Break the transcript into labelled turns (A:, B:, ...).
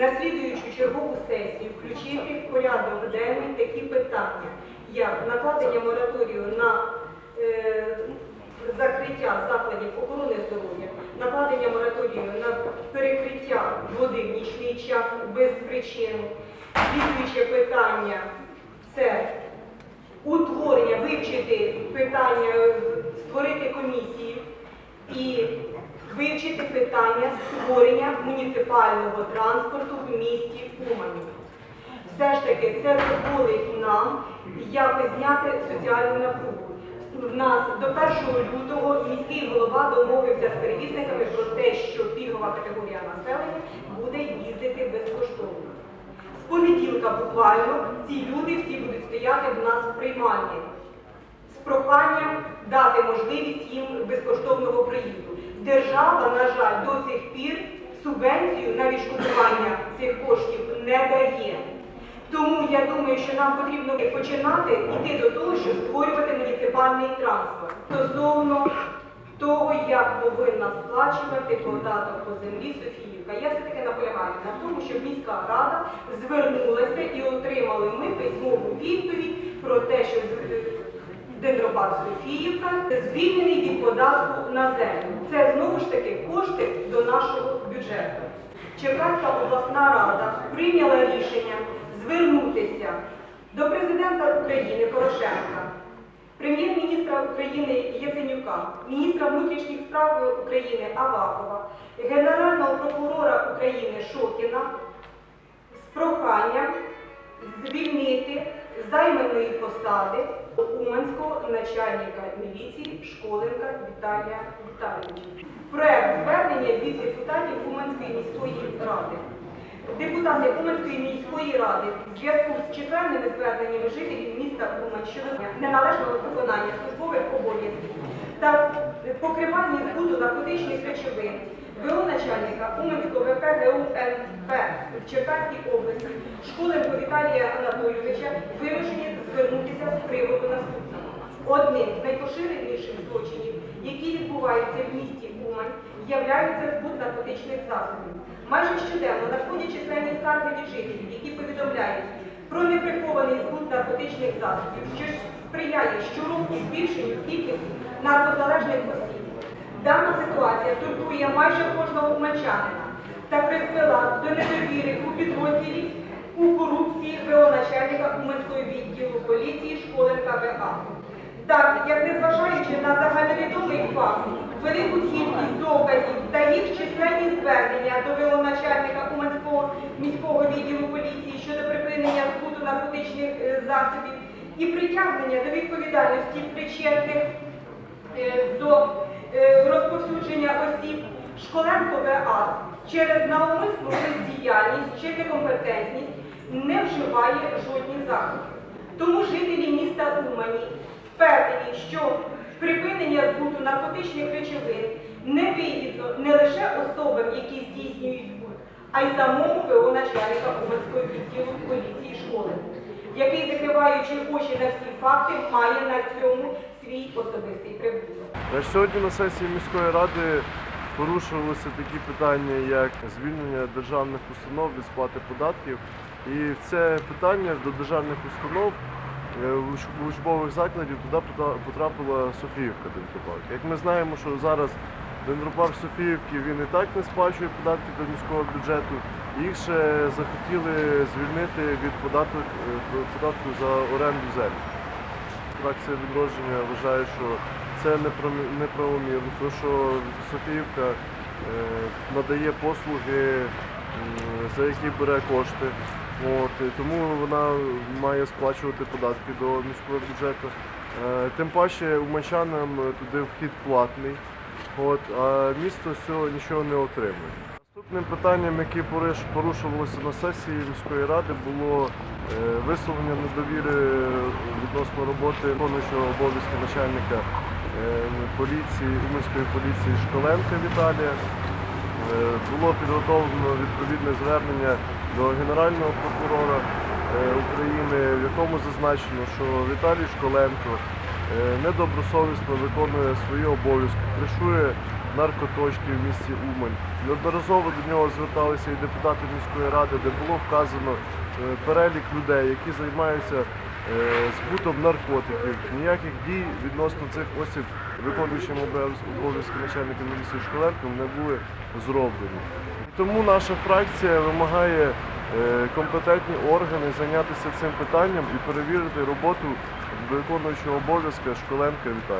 A: на слідуючу чергову сесію включити в порядок денний такі питання, як накладення мораторію на е, закриття закладів охорони здоров'я, накладення мораторію на перекриття води в нічний час без причини. Слідуюче питання це утворення, вивчити питання, створити комісію і вивчити питання створення муніципального транспорту в місті Умані. Все ж таки це дозволить нам якось зняти соціальну напругу. В нас до 1 лютого міський голова домовився з перевізниками про те, що пільгова категорія населення буде їздити безкоштовно. З понеділка буквально ці люди всі будуть стояти в нас в приймальні з проханням дати можливість їм безкоштовного проїзду. Держава, на жаль, до цих пір субвенцію на відшкодування цих коштів не дає. Тому я думаю, що нам потрібно починати йти до того, щоб створювати муніципальний транспорт стосовно того, як повинна сплачувати податок по землі Софіївка. Я все-таки наполягаю на тому, щоб міська рада звернулася і отримали ми письмову відповідь про те, що Дендропарк Софіївка звільнений від податку на землю. Це знову ж таки кошти до нашого бюджету. Черкаська обласна рада прийняла рішення звернутися до президента України Порошенка, прем'єр-міністра України Яценюка, міністра внутрішніх справ України Авакова, генерального прокурора України Шокіна з проханням звільнити займаної посади Уманського начальника міліції Школенка Віталія Віталійовича. Проект звернення від депутатів Уманської міської ради. Депутати Уманської міської ради в зв'язку з численними зверненнями жителів міста щодо неналежного виконання службових обов'язків та покривання збуту наркотичних речовин начальника Уманського ВП ГУНП в Черкаській області Школенко Віталія Анатолійовича вимушені звернутися з приводу наступного. Одним з найпоширеніших злочинів, які відбуваються в місті Умань, являється збут наркотичних засобів. Майже щоденно надходять численні скарги від жителів, які повідомляють про неприхований збут наркотичних засобів, що сприяє щороку збільшенню кількості наркозалежних осіб. Дана ситуація турбує майже кожного уманчанина та призвела до недовіри у підрозділі у корупції ВО начальника Уманського відділу поліції Школенка ВА. Так, як незважаючи на загальновідомий факт, велику кількість доказів та їх численні звернення до ВО начальника Уманського міського відділу поліції щодо припинення збуту наркотичних е, засобів і притягнення до відповідальності причетних е, до розповсюдження осіб Школенко ВА через навмисну бездіяльність чи некомпетентність не вживає жодних заходів. Тому жителі міста Умані впевнені, що припинення збуту наркотичних речовин невигідно не лише особам, які здійснюють збут, а й самому ПО начальника Уманського відділу поліції школи, який, закриваючи очі на всі факти, має на цьому свій особистий прибуток.
B: Сьогодні на сесії міської ради порушувалися такі питання, як звільнення державних установ від сплати податків. І це питання до державних установ е, учбових закладів туди потрапила Софіївка Дендропарк. Як ми знаємо, що зараз Дендропарк Софіївки він і так не сплачує податки до міського бюджету. Їх ще захотіли звільнити від податок, е, податку за оренду землі. Фракція відродження вважає, що це неправомі- неправомірно, тому що Софіївка е, надає послуги, за які бере кошти. От, тому вона має сплачувати податки до міського бюджету. Е, Тим паче умачанам туди вхід платний, от, а місто цього нічого не отримує. Наступним питанням, яке порушувалося на сесії міської ради, було е, висловлення недовіри відносно роботи виконуючого обов'язки начальника поліції, Уманської поліції Школенка Віталія. Е, Було підготовлено відповідне звернення до Генерального прокурора е, України, в якому зазначено, що Віталій Школенко е, недобросовісно виконує свої обов'язки, кришує наркоточки в місті Умань. Неодноразово до нього зверталися і депутати міської ради, де було вказано е, перелік людей, які займаються е, збутом наркотиків. Ніяких дій відносно цих осіб, виконуючим обов'язки начальника міліції Школенком, не були зроблені. Тому наша фракція вимагає е, компетентні органи зайнятися цим питанням і перевірити роботу виконуючого обов'язки Школенка Віталія.